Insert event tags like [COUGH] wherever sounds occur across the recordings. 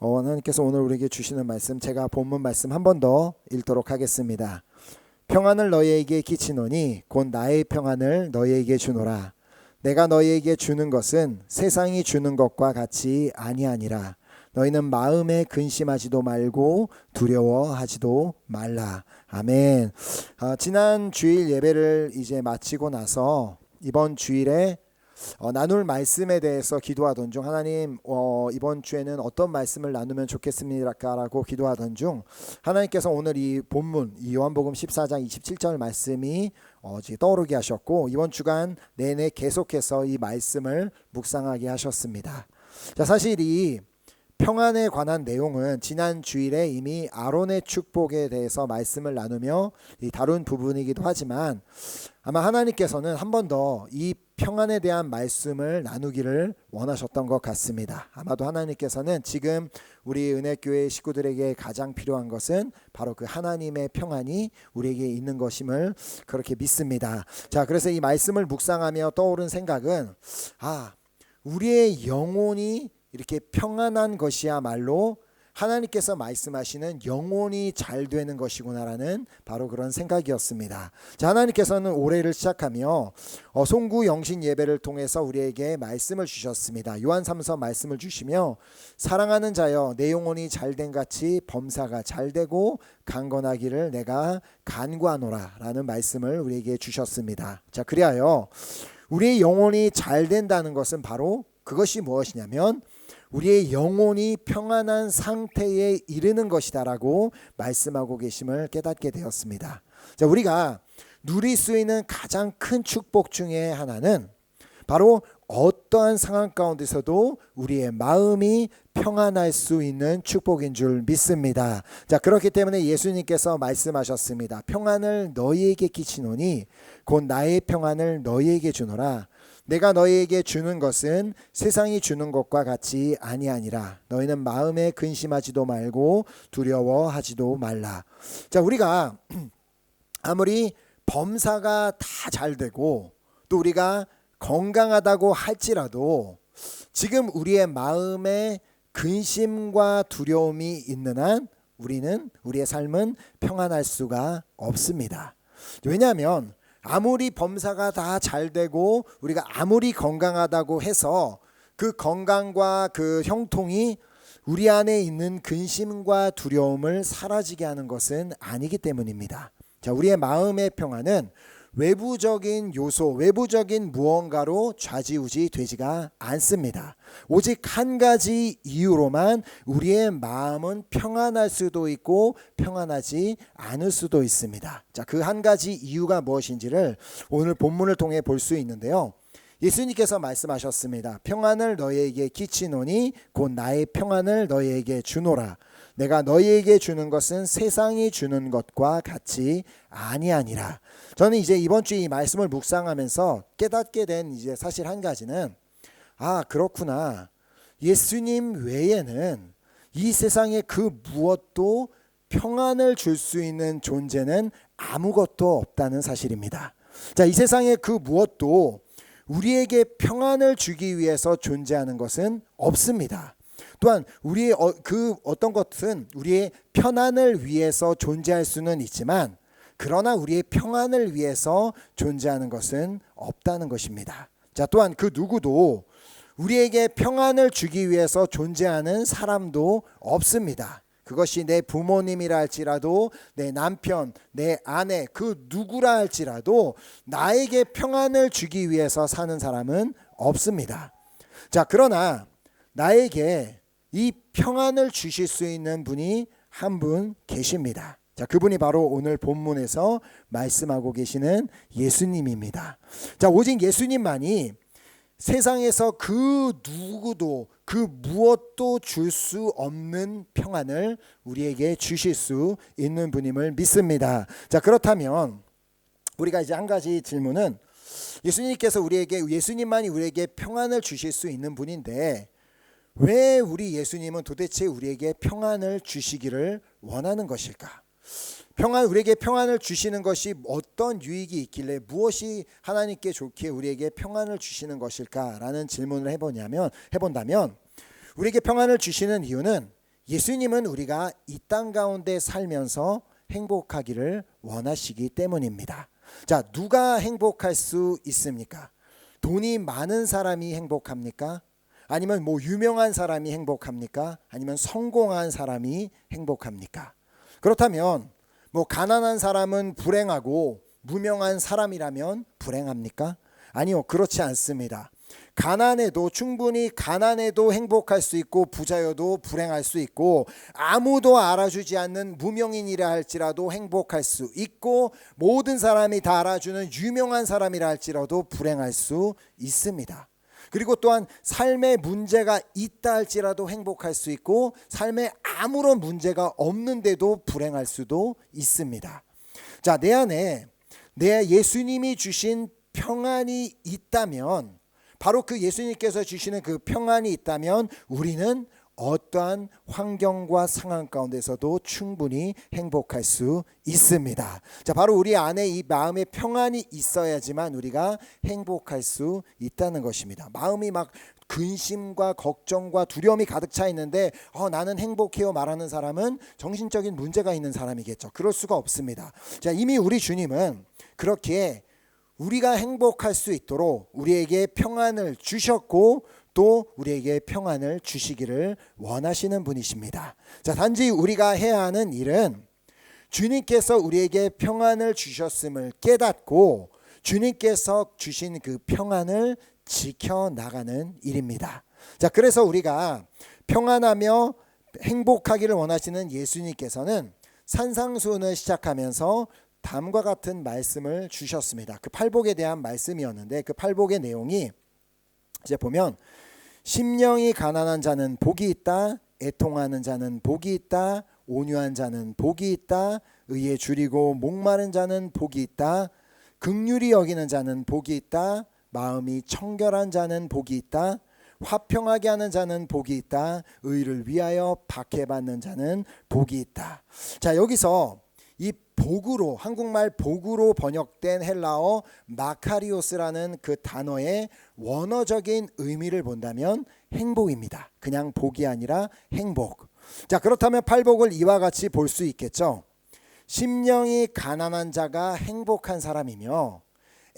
어, 하나님께서 오늘 우리에게 주시는 말씀 제가 본문 말씀 한 번 더 읽도록 하겠습니다. 평안을 너희에게 끼치노니 곧 나의 평안을 너희에게 주노라. 내가 너희에게 주는 것은 세상이 주는 것과 같이 아니하니라. 너희는 마음에 근심하지도 말고 두려워하지도 말라. 아멘. 아, 지난 주일 예배를 이제 마치고 나서 이번 주일에 어, 나눌 말씀에 대해서 기도하던 중 하나님 어, 이번 주에는 어떤 말씀을 나누면 좋겠습니까라고 기도하던 중 하나님께서 오늘 이 본문 이 요한복음 14장 27절 말씀이 어, 떠오르게 하셨고 이번 주간 내내 계속해서 이 말씀을 묵상하게 하셨습니다. 자 사실 이 평안에 관한 내용은 지난 주일에 이미 아론의 축복에 대해서 말씀을 나누며 이 다룬 부분이기도 하지만 아마 하나님께서는 한 번 더 이 평안에 대한 말씀을 나누기를 원하셨던 것 같습니다. 아마도 하나님께서는 지금 우리 은혜교회 식구들에게 가장 필요한 것은 바로 그 하나님의 평안이 우리에게 있는 것임을 그렇게 믿습니다. 자, 그래서 이 말씀을 묵상하며 떠오른 생각은 아, 우리의 영혼이 이렇게 평안한 것이야말로 하나님께서 말씀하시는 영혼이 잘 되는 것이구나라는 바로 그런 생각이었습니다. 자, 하나님께서는 올해를 시작하며 어, 송구 영신 예배를 통해서 우리에게 말씀을 주셨습니다. 요한 3서 말씀을 주시며 사랑하는 자여 내 영혼이 잘된 같이 범사가 잘 되고 강건하기를 내가 간구하노라라는 말씀을 우리에게 주셨습니다. 자, 그리하여 우리의 영혼이 잘 된다는 것은 바로 그것이 무엇이냐면 우리의 영혼이 평안한 상태에 이르는 것이다라고 말씀하고 계심을 깨닫게 되었습니다. 자, 우리가 누릴 수 있는 가장 큰 축복 중에 하나는 바로 어떠한 상황 가운데서도 우리의 마음이 평안할 수 있는 축복인 줄 믿습니다. 자, 그렇기 때문에 예수님께서 말씀하셨습니다. 평안을 너희에게 끼치노니 곧 나의 평안을 너희에게 주노라. 내가 너희에게 주는 것은 세상이 주는 것과 같이 아니하니라. 너희는 마음에 근심하지도 말고 두려워하지도 말라. 자, 우리가 [CLEARS THROAT] 아무리 범사가 다 잘 되고 또 우리가 건강하다고 할지라도 지금 우리의 마음에 근심과 두려움이 있는 한 우리는 우리의 삶은 평안할 수가 없습니다. 왜냐하면 아무리 범사가 다 잘 되고 우리가 아무리 건강하다고 해서 그 건강과 그 형통이 우리 안에 있는 근심과 두려움을 사라지게 하는 것은 아니기 때문입니다. 자, 우리의 마음의 평안은 외부적인 요소, 외부적인 무언가로 좌지우지 되지가 않습니다. 오직 한 가지 이유로만 우리의 마음은 평안할 수도 있고 평안하지 않을 수도 있습니다. 자, 그 한 가지 이유가 무엇인지를 오늘 본문을 통해 볼 수 있는데요. 예수님께서 말씀하셨습니다. 평안을 너희에게 끼치노니 곧 나의 평안을 너희에게 주노라. 내가 너희에게 주는 것은 세상이 주는 것과 같이 아니하니라. 저는 이제 이번 주에 이 말씀을 묵상하면서 깨닫게 된 이제 사실 한 가지는 아 그렇구나. 예수님 외에는 이 세상에 그 무엇도 평안을 줄 수 있는 존재는 아무것도 없다는 사실입니다. 자, 이 세상에 그 무엇도 우리에게 평안을 주기 위해서 존재하는 것은 없습니다. 또한 우리의 어, 그 어떤 것은 우리의 편안을 위해서 존재할 수는 있지만 그러나 우리의 평안을 위해서 존재하는 것은 없다는 것입니다. 자, 또한 그 누구도 우리에게 평안을 주기 위해서 존재하는 사람도 없습니다. 그것이 내 부모님이라 할지라도 내 남편, 내 아내, 그 누구라 할지라도 나에게 평안을 주기 위해서 사는 사람은 없습니다. 자, 그러나 나에게 이 평안을 주실 수 있는 분이 한 분 계십니다. 자, 그분이 바로 오늘 본문에서 말씀하고 계시는 예수님입니다. 자, 오직 예수님만이 세상에서 그 누구도 그 무엇도 줄 수 없는 평안을 우리에게 주실 수 있는 분임을 믿습니다. 자, 그렇다면 우리가 이제 한 가지 질문은 예수님께서 우리에게 예수님만이 우리에게 평안을 주실 수 있는 분인데 왜 우리 예수님은 도대체 우리에게 평안을 주시기를 원하는 것일까? 평안 우리에게 평안을 주시는 것이 어떤 유익이 있길래 무엇이 하나님께 좋기에 우리에게 평안을 주시는 것일까라는 질문을 해보냐면 해본다면 우리에게 평안을 주시는 이유는 예수님은 우리가 이 땅 가운데 살면서 행복하기를 원하시기 때문입니다. 자, 누가 행복할 수 있습니까? 돈이 많은 사람이 행복합니까? 아니면 뭐 유명한 사람이 행복합니까? 아니면 성공한 사람이 행복합니까? 그렇다면 뭐 가난한 사람은 불행하고 무명한 사람이라면 불행합니까? 아니요, 그렇지 않습니다. 가난해도 충분히 가난해도 행복할 수 있고 부자여도 불행할 수 있고 아무도 알아주지 않는 무명인이라 할지라도 행복할 수 있고 모든 사람이 다 알아주는 유명한 사람이라 할지라도 불행할 수 있습니다. 그리고 또한 삶에 문제가 있다 할지라도 행복할 수 있고 삶에 아무런 문제가 없는데도 불행할 수도 있습니다. 자, 내 안에 내 예수님이 주신 평안이 있다면 바로 그 예수님께서 주시는 그 평안이 있다면 우리는 어떠한 환경과 상황 가운데서도 충분히 행복할 수 있습니다. 자, 바로 우리 안에 이 마음의 평안이 있어야지만 우리가 행복할 수 있다는 것입니다. 마음이 막 근심과 걱정과 두려움이 가득 차 있는데 어, 나는 행복해요 말하는 사람은 정신적인 문제가 있는 사람이겠죠. 그럴 수가 없습니다. 자, 이미 우리 주님은 그렇게 우리가 행복할 수 있도록 우리에게 평안을 주셨고 또 우리에게 평안을 주시기를 원하시는 분이십니다. 자, 단지 우리가 해야 하는 일은 주님께서 우리에게 평안을 주셨음을 깨닫고 주님께서 주신 그 평안을 지켜 나가는 일입니다. 자, 그래서 우리가 평안하며 행복하기를 원하시는 예수님께서는 산상수훈을 시작하면서 다음과 같은 말씀을 주셨습니다. 그 팔복에 대한 말씀이었는데 그 팔복의 내용이 이제 보면 심령이 가난한 자는 복이 있다. 애통하는 자는 복이 있다. 온유한 자는 복이 있다. 의에 줄이고 목마른 자는 복이 있다. 극률이 여기는 자는 복이 있다. 마음이 청결한 자는 복이 있다. 화평하게 하는 자는 복이 있다. 의를 위하여 박해받는 자는 복이 있다. 자, 여기서 이 복으로 한국말 복으로 번역된 헬라어 마카리오스라는 그 단어의 원어적인 의미를 본다면 행복입니다. 그냥 복이 아니라 행복. 자, 그렇다면 팔복을 이와 같이 볼 수 있겠죠. 심령이 가난한 자가 행복한 사람이며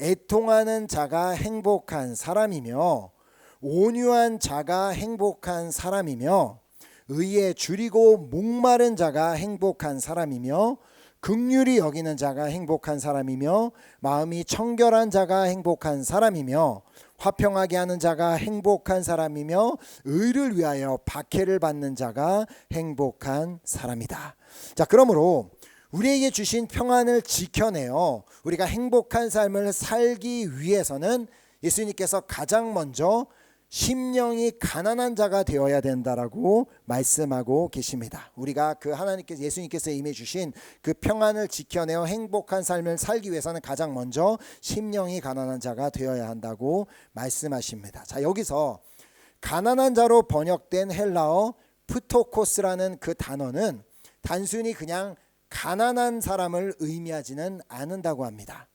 애통하는 자가 행복한 사람이며 온유한 자가 행복한 사람이며 의에 줄이고 목마른 자가 행복한 사람이며 극률이 여기는 자가 행복한 사람이며 마음이 청결한 자가 행복한 사람이며 화평하게 하는 자가 행복한 사람이며 의를 위하여 박해를 받는 자가 행복한 사람이다. 자, 그러므로 우리에게 주신 평안을 지켜내어 우리가 행복한 삶을 살기 위해서는 예수님께서 가장 먼저 심령이 가난한 자가 되어야 된다라고 말씀하고 계십니다. 우리가 그 하나님께서 예수님께서 임해 주신 그 평안을 지켜내어 행복한 삶을 살기 위해서는 가장 먼저 심령이 가난한 자가 되어야 한다고 말씀하십니다. 자, 여기서 가난한 자로 번역된 헬라어 프토코스라는 그 단어는 단순히 그냥 가난한 사람을 의미하지는 않는다고 합니다.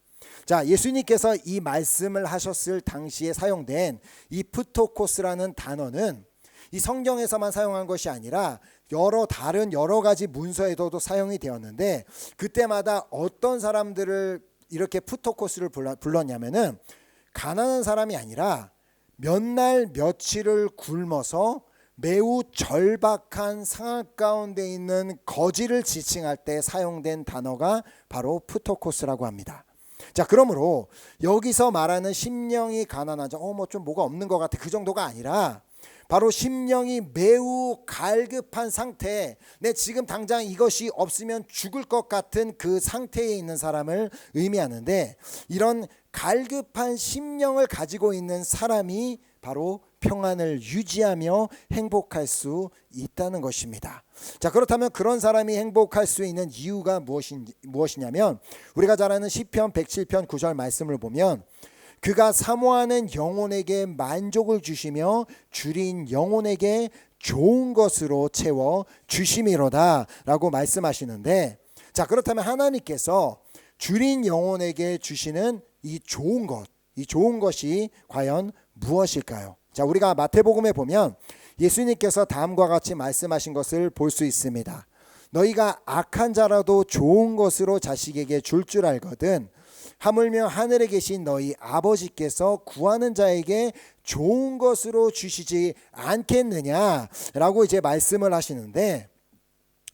자, 예수님께서 이 말씀을 하셨을 당시에 사용된 이 프토코스라는 단어는 이 성경에서만 사용한 것이 아니라 여러 다른 여러 가지 문서에도 사용이 되었는데 그때마다 어떤 사람들을 이렇게 프토코스를 불렀냐면은 가난한 사람이 아니라 몇 날 며칠을 굶어서 매우 절박한 상황 가운데 있는 거지를 지칭할 때 사용된 단어가 바로 프토코스라고 합니다. 자, 그러므로 여기서 말하는 심령이 가난한 자, 어, 뭐 좀 뭐가 없는 것 같아. 그 정도가 아니라 바로 심령이 매우 갈급한 상태, 내 지금 당장 이것이 없으면 죽을 것 같은 그 상태에 있는 사람을 의미하는데 이런 갈급한 심령을 가지고 있는 사람이 바로 평안을 유지하며 행복할 수 있다는 것입니다. 자, 그렇다면 그런 사람이 행복할 수 있는 이유가 무엇인, 무엇이냐면 우리가 잘 아는 시편 107편 9절 말씀을 보면 그가 사모하는 영혼에게 만족을 주시며 줄인 영혼에게 좋은 것으로 채워 주심이로다라고 말씀하시는데 자, 그렇다면 하나님께서 줄인 영혼에게 주시는 이 좋은 것, 이 좋은 것이 과연 무엇일까요? 자, 우리가 마태복음에 보면 예수님께서 다음과 같이 말씀하신 것을 볼 수 있습니다. 너희가 악한 자라도 좋은 것으로 자식에게 줄줄 알거든 하물며 하늘에 계신 너희 아버지께서 구하는 자에게 좋은 것으로 주시지 않겠느냐라고 이제 말씀을 하시는데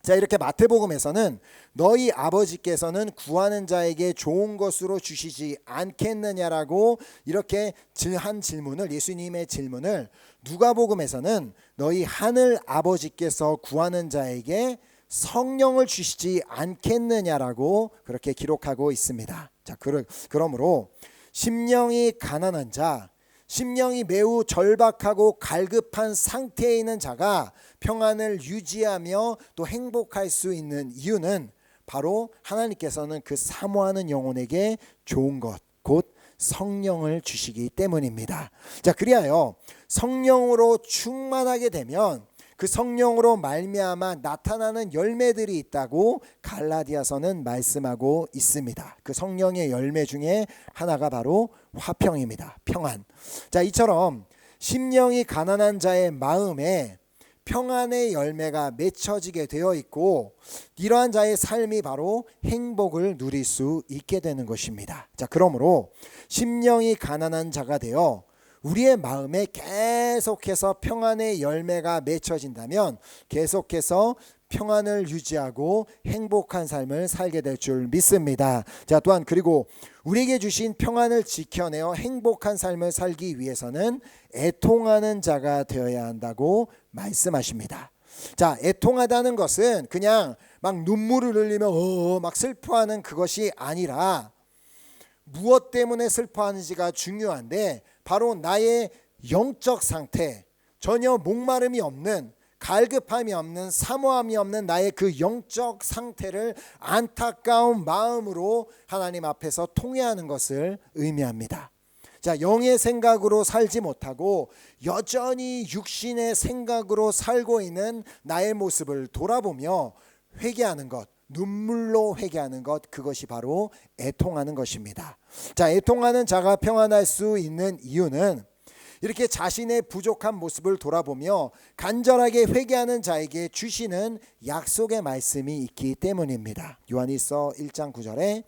자 이렇게 마태복음에서는 너희 아버지께서는 구하는 자에게 좋은 것으로 주시지 않겠느냐라고 이렇게 한 질문을 예수님의 질문을 누가복음에서는 너희 하늘 아버지께서 구하는 자에게 성령을 주시지 않겠느냐라고 그렇게 기록하고 있습니다. 자, 그러, 그러므로 심령이 가난한 자, 심령이 매우 절박하고 갈급한 상태에 있는 자가 평안을 유지하며 또 행복할 수 있는 이유는 바로 하나님께서는 그 사모하는 영혼에게 좋은 것, 곧 성령을 주시기 때문입니다. 자, 그리하여 성령으로 충만하게 되면 그 성령으로 말미암아 나타나는 열매들이 있다고 갈라디아서는 말씀하고 있습니다. 그 성령의 열매 중에 하나가 바로 화평입니다. 평안. 자, 이처럼 심령이 가난한 자의 마음에 평안의 열매가 맺혀지게 되어 있고 이러한 자의 삶이 바로 행복을 누릴 수 있게 되는 것입니다. 자, 그러므로 심령이 가난한 자가 되어 우리의 마음에 계속해서 평안의 열매가 맺혀진다면 계속해서 평안을 유지하고 행복한 삶을 살게 될 줄 믿습니다. 자, 또한 그리고 우리에게 주신 평안을 지켜내어 행복한 삶을 살기 위해서는 애통하는 자가 되어야 한다고 말씀하십니다. 자, 애통하다는 것은 그냥 막 눈물을 흘리며 어, 막 슬퍼하는 그것이 아니라 무엇 때문에 슬퍼하는지가 중요한데 바로 나의 영적 상태, 전혀 목마름이 없는 갈급함이 없는 사모함이 없는 나의 그 영적 상태를 안타까운 마음으로 하나님 앞에서 통회하는 것을 의미합니다. 자, 영의 생각으로 살지 못하고 여전히 육신의 생각으로 살고 있는 나의 모습을 돌아보며 회개하는 것, 눈물로 회개하는 것 그것이 바로 애통하는 것입니다. 자, 애통하는 자가 평안할 수 있는 이유는 이렇게 자신의 부족한 모습을 돌아보며 간절하게 회개하는 자에게 주시는 약속의 말씀이 있기 때문입니다. 요한일서 1장 9절에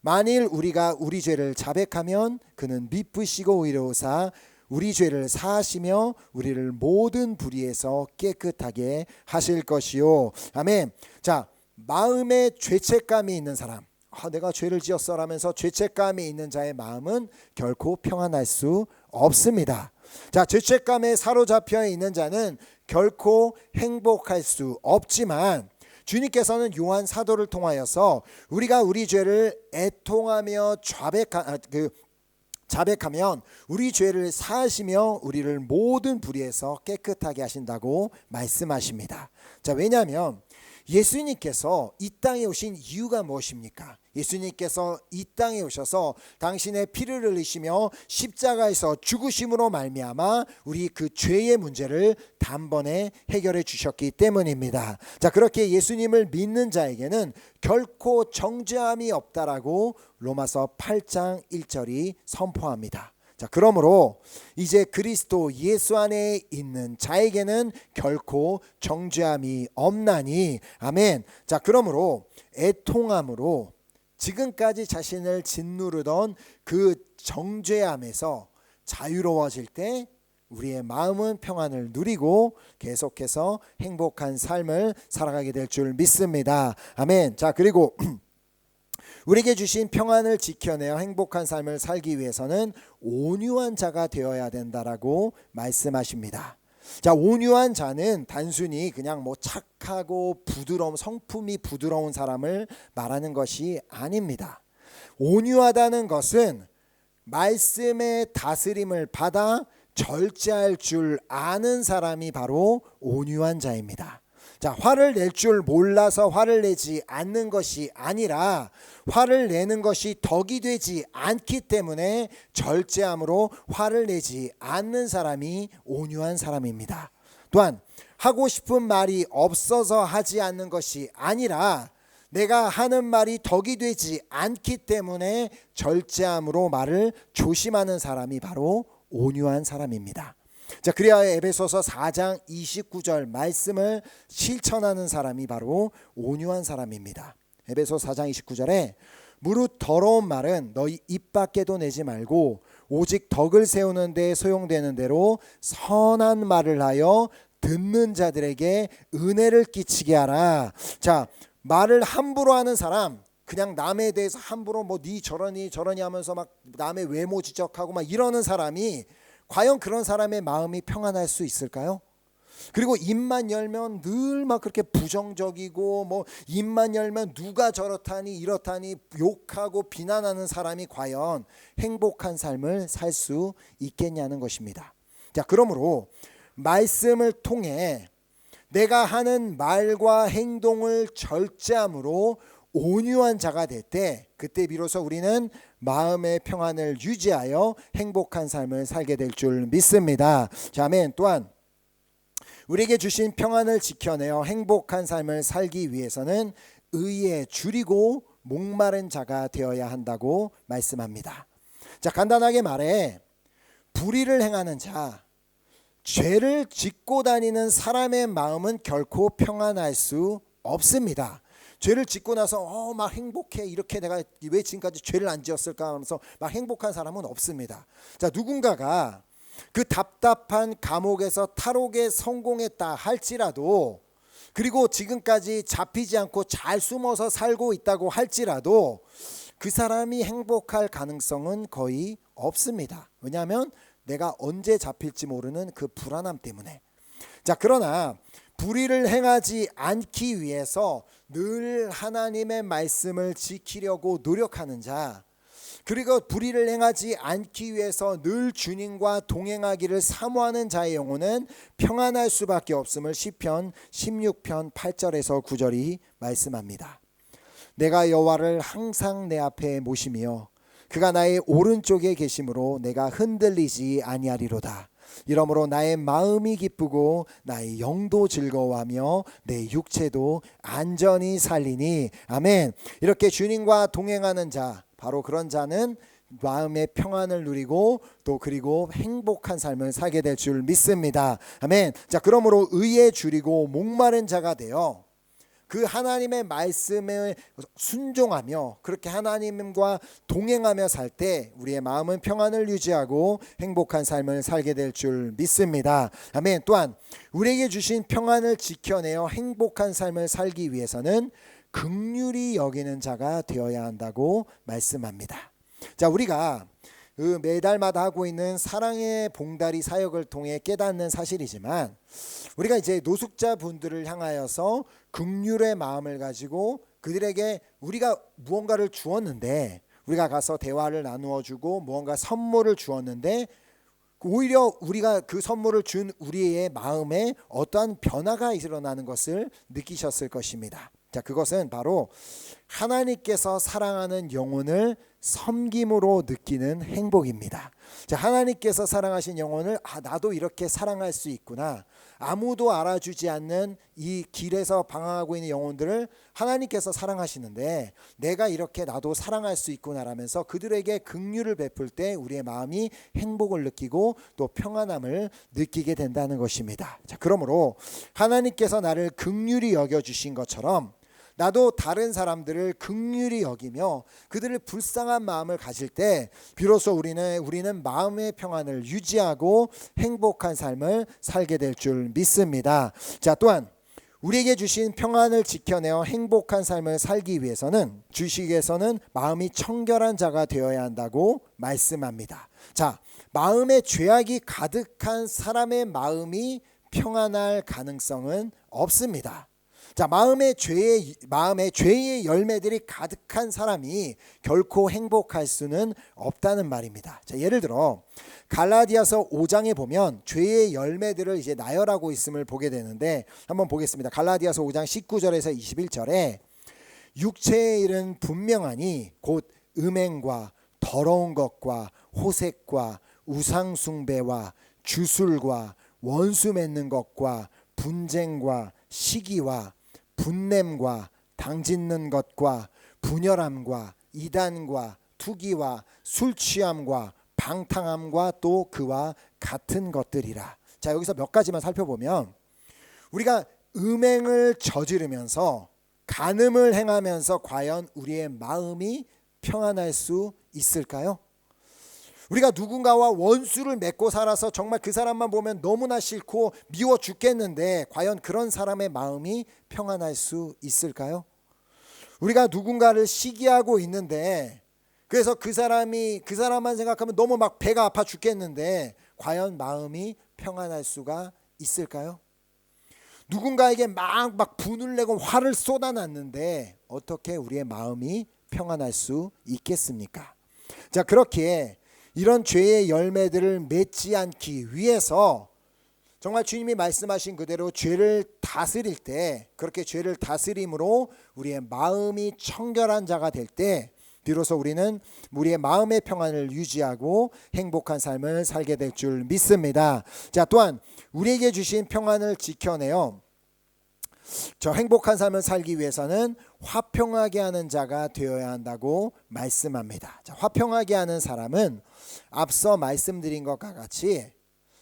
만일 우리가 우리 죄를 자백하면 그는 미쁘시고 의로우사 우리 죄를 사하시며 우리를 모든 불의에서 깨끗하게 하실 것이요. 아멘. 자, 마음에 죄책감이 있는 사람, 아, 내가 죄를 지었어라면서 죄책감이 있는 자의 마음은 결코 평안할 수 없습니다. 자, 죄책감에 사로잡혀 있는 자는 결코 행복할 수 없지만 주님께서는 요한 사도를 통하여서 우리가 우리 죄를 애통하며 좌백하, 아, 그 자백하면 우리 죄를 사하시며 우리를 모든 불의에서 깨끗하게 하신다고 말씀하십니다. 자, 왜냐하면 예수님께서 이 땅에 오신 이유가 무엇입니까? 예수님께서 이 땅에 오셔서 당신의 피를 흘리시며 십자가에서 죽으심으로 말미암아 우리 그 죄의 문제를 단번에 해결해 주셨기 때문입니다. 자, 그렇게 예수님을 믿는 자에게는 결코 정죄함이 없다라고 로마서 8장 1절이 선포합니다. 자, 그러므로 이제 그리스도 예수 안에 있는 자에게는 결코 정죄함이 없나니 아멘. 자, 그러므로 애통함으로 지금까지 자신을 짓누르던 그 정죄함에서 자유로워질 때 우리의 마음은 평안을 누리고 계속해서 행복한 삶을 살아가게 될 줄 믿습니다. 아멘. 자, 그리고 [CLEARS THROAT] 우리에게 주신 평안을 지켜내어 행복한 삶을 살기 위해서는 온유한 자가 되어야 된다라고 말씀하십니다. 자, 온유한 자는 단순히 그냥 뭐 착하고 부드러운 성품이 부드러운 사람을 말하는 것이 아닙니다. 온유하다는 것은 말씀의 다스림을 받아 절제할 줄 아는 사람이 바로 온유한 자입니다. 자, 화를 낼 줄 몰라서 화를 내지 않는 것이 아니라 화를 내는 것이 덕이 되지 않기 때문에 절제함으로 화를 내지 않는 사람이 온유한 사람입니다. 또한 하고 싶은 말이 없어서 하지 않는 것이 아니라 내가 하는 말이 덕이 되지 않기 때문에 절제함으로 말을 조심하는 사람이 바로 온유한 사람입니다. 자, 그래야 에베소서 4장 29절 말씀을 실천하는 사람이 바로 온유한 사람입니다. 에베소 4장 29절에 무릇 더러운 말은 너희 입 밖에도 내지 말고 오직 덕을 세우는 데 소용되는 대로 선한 말을 하여 듣는 자들에게 은혜를 끼치게 하라. 자, 말을 함부로 하는 사람 그냥 남에 대해서 함부로 뭐니 저러니 저러니 하면서 막 남의 외모 지적하고 막 이러는 사람이 과연 그런 사람의 마음이 평안할 수 있을까요? 그리고 입만 열면 늘 막 그렇게 부정적이고 뭐 입만 열면 누가 저렇다니 이렇다니 욕하고 비난하는 사람이 과연 행복한 삶을 살 수 있겠냐는 것입니다. 자, 그러므로 말씀을 통해 내가 하는 말과 행동을 절제함으로 온유한 자가 될 때 그때 비로소 우리는 마음의 평안을 유지하여 행복한 삶을 살게 될 줄 믿습니다. 자, 아멘. 또한 우리에게 주신 평안을 지켜내어 행복한 삶을 살기 위해서는 의에 줄이고 목마른 자가 되어야 한다고 말씀합니다. 자, 간단하게 말해 불의를 행하는 자, 죄를 짓고 다니는 사람의 마음은 결코 평안할 수 없습니다. 죄를 짓고 나서 어 막 행복해 이렇게 내가 왜 지금까지 죄를 안 지었을까 하면서 막 행복한 사람은 없습니다. 자 누군가가 그 답답한 감옥에서 탈옥에 성공했다 할지라도 그리고 지금까지 잡히지 않고 잘 숨어서 살고 있다고 할지라도 그 사람이 행복할 가능성은 거의 없습니다. 왜냐하면 내가 언제 잡힐지 모르는 그 불안함 때문에. 자, 그러나 불의를 행하지 않기 위해서 늘 하나님의 말씀을 지키려고 노력하는 자, 그리고 불의를 행하지 않기 위해서 늘 주님과 동행하기를 사모하는 자의 영혼은 평안할 수밖에 없음을 시편 16편 8절에서 9절이 말씀합니다. 내가 여호와를 항상 내 앞에 모시며 그가 나의 오른쪽에 계심으로 내가 흔들리지 아니하리로다. 이러므로 나의 마음이 기쁘고 나의 영도 즐거워하며 내 육체도 안전히 살리니 아멘. 이렇게 주님과 동행하는 자 바로 그런 자는 마음의 평안을 누리고 또 그리고 행복한 삶을 살게 될 줄 믿습니다. 아멘. 자, 그러므로 의에 줄이고 목마른 자가 되어 그 하나님의 말씀에 순종하며 그렇게 하나님과 동행하며 살 때 우리의 마음은 평안을 유지하고 행복한 삶을 살게 될 줄 믿습니다. 아멘. 또한 우리에게 주신 평안을 지켜내어 행복한 삶을 살기 위해서는 극률이 여기는 자가 되어야 한다고 말씀합니다. 자, 우리가 그 매달마다 하고 있는 사랑의 봉다리 사역을 통해 깨닫는 사실이지만 우리가 이제 노숙자 분들을 향하여서 극률의 마음을 가지고 그들에게 우리가 무언가를 주었는데 우리가 가서 대화를 나누어 주고 무언가 선물을 주었는데 오히려 우리가 그 선물을 준 우리의 마음에 어떠한 변화가 일어나는 것을 느끼셨을 것입니다. 자, 그것은 바로 하나님께서 사랑하는 영혼을 섬김으로 느끼는 행복입니다. 자, 하나님께서 사랑하신 영혼을 아, 나도 이렇게 사랑할 수 있구나. 아무도 알아주지 않는 이 길에서 방황하고 있는 영혼들을 하나님께서 사랑하시는데 내가 이렇게 나도 사랑할 수 있구나라면서 그들에게 긍휼을 베풀 때 우리의 마음이 행복을 느끼고 또 평안함을 느끼게 된다는 것입니다. 자, 그러므로 하나님께서 나를 긍휼히 여겨 주신 것처럼 나도 다른 사람들을 극률히 여기며 그들을 불쌍한 마음을 가질 때 비로소 우리는 우리는 마음의 평안을 유지하고 행복한 삶을 살게 될 줄 믿습니다. 자, 또한 우리에게 주신 평안을 지켜내어 행복한 삶을 살기 위해서는 주식에서는 마음이 청결한 자가 되어야 한다고 말씀합니다. 자, 마음에 죄악이 가득한 사람의 마음이 평안할 가능성은 없습니다. 자, 마음의 죄의 마음의 죄의 열매들이 가득한 사람이 결코 행복할 수는 없다는 말입니다. 자, 예를 들어 갈라디아서 5장에 보면 죄의 열매들을 이제 나열하고 있음을 보게 되는데 한번 보겠습니다. 갈라디아서 5장 19절에서 21절에 육체의 일은 분명하니 곧 음행과 더러운 것과 호색과 우상 숭배와 주술과 원수 맺는 것과 분쟁과 시기와 분냄과 당짓는 것과 분열함과 이단과 투기와 술 취함과 방탕함과 또 그와 같은 것들이라. 자, 여기서 몇 가지만 살펴보면 우리가 음행을 저지르면서 간음을 행하면서 과연 우리의 마음이 평안할 수 있을까요? 우리가 누군가와 원수를 맺고 살아서 정말 그 사람만 보면 너무나 싫고 미워 죽겠는데 과연 그런 사람의 마음이 평안할 수 있을까요? 우리가 누군가를 시기하고 있는데 그래서 그 사람이 그 사람만 생각하면 너무 막 배가 아파 죽겠는데 과연 마음이 평안할 수가 있을까요? 누군가에게 막 막 분을 내고 화를 쏟아놨는데 어떻게 우리의 마음이 평안할 수 있겠습니까? 자, 그렇게 이런 죄의 열매들을 맺지 않기 위해서 정말 주님이 말씀하신 그대로 죄를 다스릴 때 그렇게 죄를 다스림으로 우리의 마음이 청결한 자가 될 때 비로소 우리는 우리의 마음의 평안을 유지하고 행복한 삶을 살게 될 줄 믿습니다. 자, 또한 우리에게 주신 평안을 지켜내어 저 행복한 삶을 살기 위해서는 화평하게 하는 자가 되어야 한다고 말씀합니다. 자, 화평하게 하는 사람은 앞서 말씀드린 것과 같이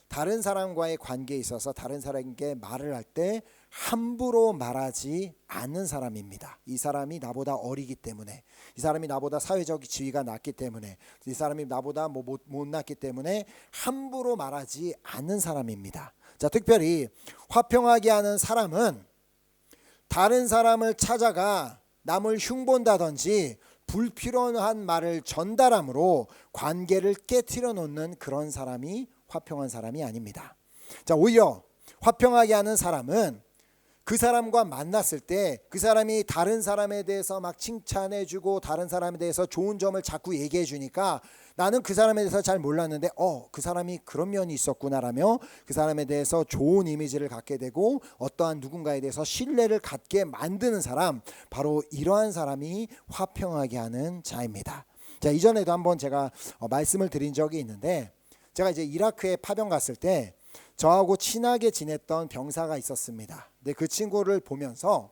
다른 사람과의 관계에 있어서 다른 사람에게 말을 할 때 함부로 말하지 않는 사람입니다. 이 사람이 나보다 어리기 때문에, 이 사람이 나보다 사회적 지위가 낮기 때문에, 이 사람이 나보다 뭐 못, 못났기 때문에 함부로 말하지 않는 사람입니다. 자, 특별히 화평하게 하는 사람은 다른 사람을 찾아가 남을 흉본다든지 불필요한 말을 전달함으로 관계를 깨뜨려 놓는 그런 사람이 화평한 사람이 아닙니다. 자, 오히려 화평하게 하는 사람은 그 사람과 만났을 때 그 사람이 다른 사람에 대해서 막 칭찬해 주고 다른 사람에 대해서 좋은 점을 자꾸 얘기해 주니까 나는 그 사람에 대해서 잘 몰랐는데 어, 그 사람이 그런 면이 있었구나라며 그 사람에 대해서 좋은 이미지를 갖게 되고 어떠한 누군가에 대해서 신뢰를 갖게 만드는 사람 바로 이러한 사람이 화평하게 하는 자입니다. 자, 이전에도 한번 제가 어, 말씀을 드린 적이 있는데 제가 이제 이라크에 파병 갔을 때 저하고 친하게 지냈던 병사가 있었습니다. 근데 그 친구를 보면서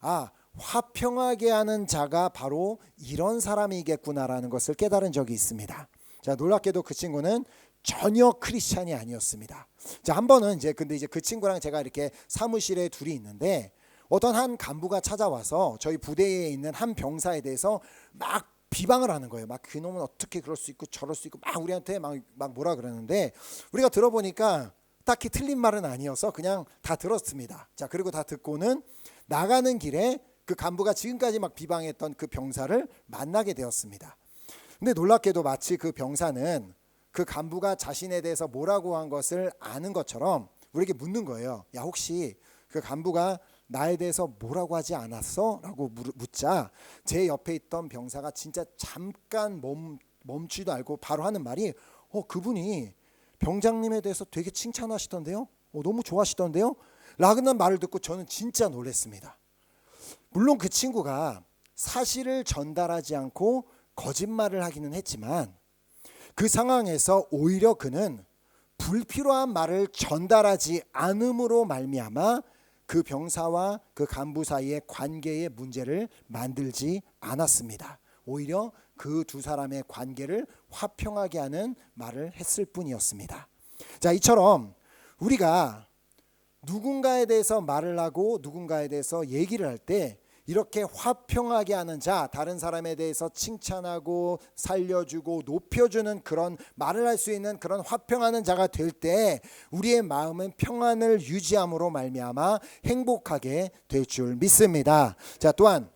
아 화평하게 하는 자가 바로 이런 사람이겠구나라는 것을 깨달은 적이 있습니다. 자 놀랍게도 그 친구는 전혀 크리스찬이 아니었습니다. 자 한 번은 이제 근데 이제 그 친구랑 제가 이렇게 사무실에 둘이 있는데 어떤 한 간부가 찾아와서 저희 부대에 있는 한 병사에 대해서 막 비방을 하는 거예요. 막 그놈은 어떻게 그럴 수 있고 저럴 수 있고 막 우리한테 막, 막 뭐라 그러는데 우리가 들어보니까 딱히 틀린 말은 아니어서 그냥 다 들었습니다. 자, 그리고 다 듣고는 나가는 길에 그 간부가 지금까지 막 비방했던 그 병사를 만나게 되었습니다. 근데 놀랍게도 마치 그 병사는 그 간부가 자신에 대해서 뭐라고 한 것을 아는 것처럼 우리에게 묻는 거예요. 야, 혹시 그 간부가 나에 대해서 뭐라고 하지 않았어? 라고 묻자 제 옆에 있던 병사가 진짜 잠깐 멈, 멈추도 알고 바로 하는 말이 어 그분이 병장님에 대해서 되게 칭찬하시던데요. 어, 너무 좋아하시던데요. 라는 말을 듣고 저는 진짜 놀랐습니다. 물론 그 친구가 사실을 전달하지 않고 거짓말을 하기는 했지만 그 상황에서 오히려 그는 불필요한 말을 전달하지 않음으로 말미암아 그 병사와 그 간부 사이의 관계의 문제를 만들지 않았습니다. 오히려 그 두 사람의 관계를 화평하게 하는 말을 했을 뿐이었습니다. 자, 이처럼 우리가 누군가에 대해서 말을 하고 누군가에 대해서 얘기를 할 때 이렇게 화평하게 하는 자, 다른 사람에 대해서 칭찬하고 살려주고 높여주는 그런 말을 할 수 있는 그런 화평하는 자가 될 때 우리의 마음은 평안을 유지함으로 말미암아 행복하게 될 줄 믿습니다. 자, 또한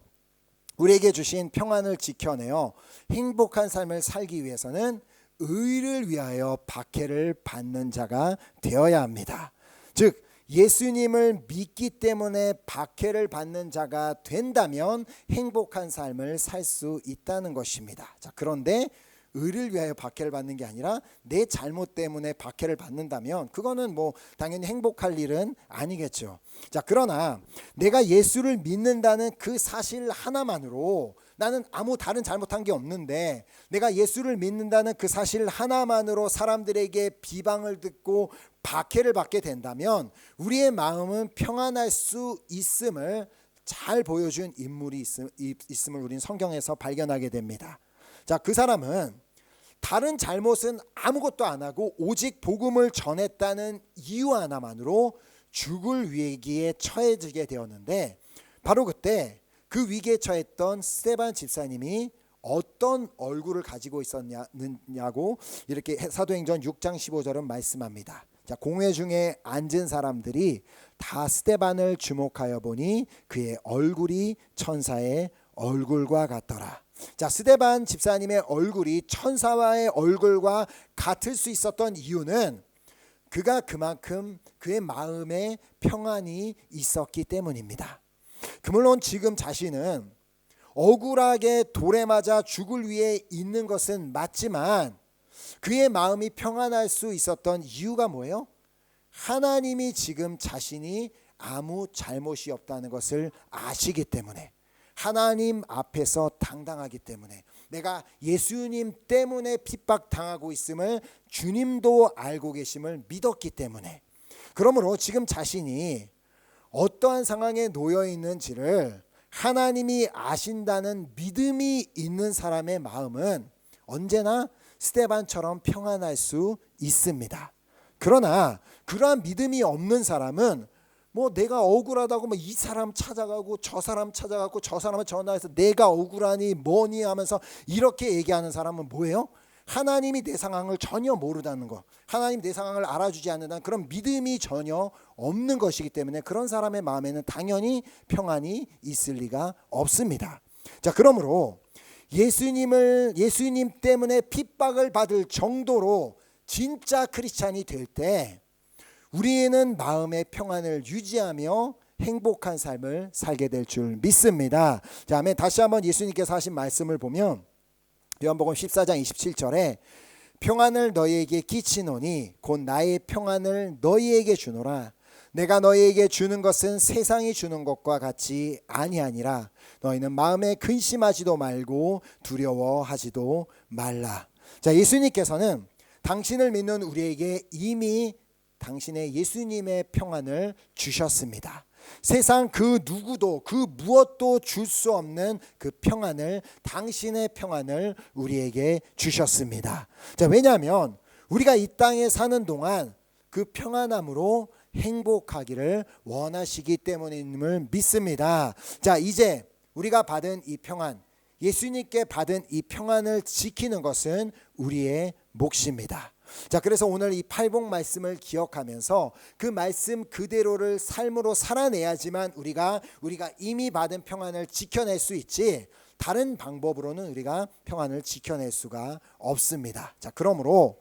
우리에게 주신 평안을 지켜내어 행복한 삶을 살기 위해서는 의를 위하여 박해를 받는 자가 되어야 합니다. 즉 예수님을 믿기 때문에 박해를 받는 자가 된다면 행복한 삶을 살 수 있다는 것입니다. 자, 그런데 의를 위하여 박해를 받는 게 아니라 내 잘못 때문에 박해를 받는다면 그거는 뭐 당연히 행복할 일은 아니겠죠. 자, 그러나 내가 예수를 믿는다는 그 사실 하나만으로 나는 아무 다른 잘못한 게 없는데 내가 예수를 믿는다는 그 사실 하나만으로 사람들에게 비방을 듣고 박해를 받게 된다면 우리의 마음은 평안할 수 있음을 잘 보여준 인물이 있음, 을 우리는 성경에서 발견하게 됩니다. 자, 그 사람은 다른 잘못은 아무것도 안 하고 오직 복음을 전했다는 이유 하나만으로 죽을 위기에 처해지게 되었는데 바로 그때 그 위기에 처했던 스테반 집사님이 어떤 얼굴을 가지고 있었냐고 이렇게 사도행전 6장 15절은 말씀합니다. 자, 공회 중에 앉은 사람들이 다 스테반을 주목하여 보니 그의 얼굴이 천사의 얼굴과 같더라. 자, 스테반 집사님의 얼굴이 천사와의 얼굴과 같을 수 있었던 이유는 그가 그만큼 그의 마음에 평안이 있었기 때문입니다. 그 물론 지금 자신은 억울하게 돌에 맞아 죽을 위해 있는 것은 맞지만 그의 마음이 평안할 수 있었던 이유가 뭐예요? 하나님이 지금 자신이 아무 잘못이 없다는 것을 아시기 때문에 하나님 앞에서 당당하기 때문에 내가 예수님 때문에 핍박 당하고 있음을 주님도 알고 계심을 믿었기 때문에 그러므로 지금 자신이 어떠한 상황에 놓여 있는지를 하나님이 아신다는 믿음이 있는 사람의 마음은 언제나 스테반처럼 평안할 수 있습니다. 그러나 그러한 믿음이 없는 사람은 뭐 내가 억울하다고 뭐 이 사람 찾아가고 저 사람 찾아가고 저 사람을 전화해서 내가 억울하니 뭐니 하면서 이렇게 얘기하는 사람은 뭐예요? 하나님이 내 상황을 전혀 모르다는 거. 하나님 내 상황을 알아주지 않는다는 그런 믿음이 전혀 없는 것이기 때문에 그런 사람의 마음에는 당연히 평안이 있을 리가 없습니다. 자, 그러므로 예수님을 예수님 때문에 핍박을 받을 정도로 진짜 크리스찬이 될 때 우리는 마음의 평안을 유지하며 행복한 삶을 살게 될 줄 믿습니다. 자, 아멘. 다시 한번 예수님께서 하신 말씀을 보면 요한복음 14장 27절에 평안을 너희에게 끼치노니 곧 나의 평안을 너희에게 주노라. 내가 너희에게 주는 것은 세상이 주는 것과 같이 아니하니라. 너희는 마음에 근심하지도 말고 두려워하지도 말라. 자, 예수님께서는 당신을 믿는 우리에게 이미 당신의 예수님의 평안을 주셨습니다. 세상 그 누구도 그 무엇도 줄 수 없는 그 평안을 당신의 평안을 우리에게 주셨습니다. 자, 왜냐하면 우리가 이 땅에 사는 동안 그 평안함으로 행복하기를 원하시기 때문임을 믿습니다. 자, 이제 우리가 받은 이 평안, 예수님께 받은 이 평안을 지키는 것은 우리의 몫입니다. 자, 그래서 오늘 이 팔복 말씀을 기억하면서 그 말씀 그대로를 삶으로 살아내야지만 우리가 우리가 이미 받은 평안을 지켜낼 수 있지. 다른 방법으로는 우리가 평안을 지켜낼 수가 없습니다. 자, 그러므로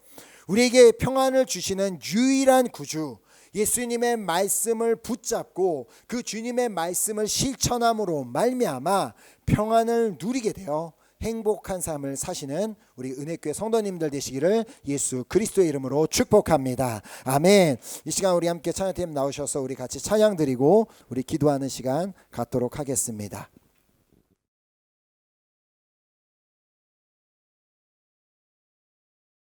우리에게 평안을 주시는 유일한 구주 예수님의 말씀을 붙잡고 그 주님의 말씀을 실천함으로 말미암아 평안을 누리게 되어 행복한 삶을 사시는 우리 은혜교회 성도님들 되시기를 예수 그리스도의 이름으로 축복합니다. 아멘. 이 시간 우리 함께 찬양팀 나오셔서 우리 같이 찬양 드리고 우리 기도하는 시간 갖도록 하겠습니다.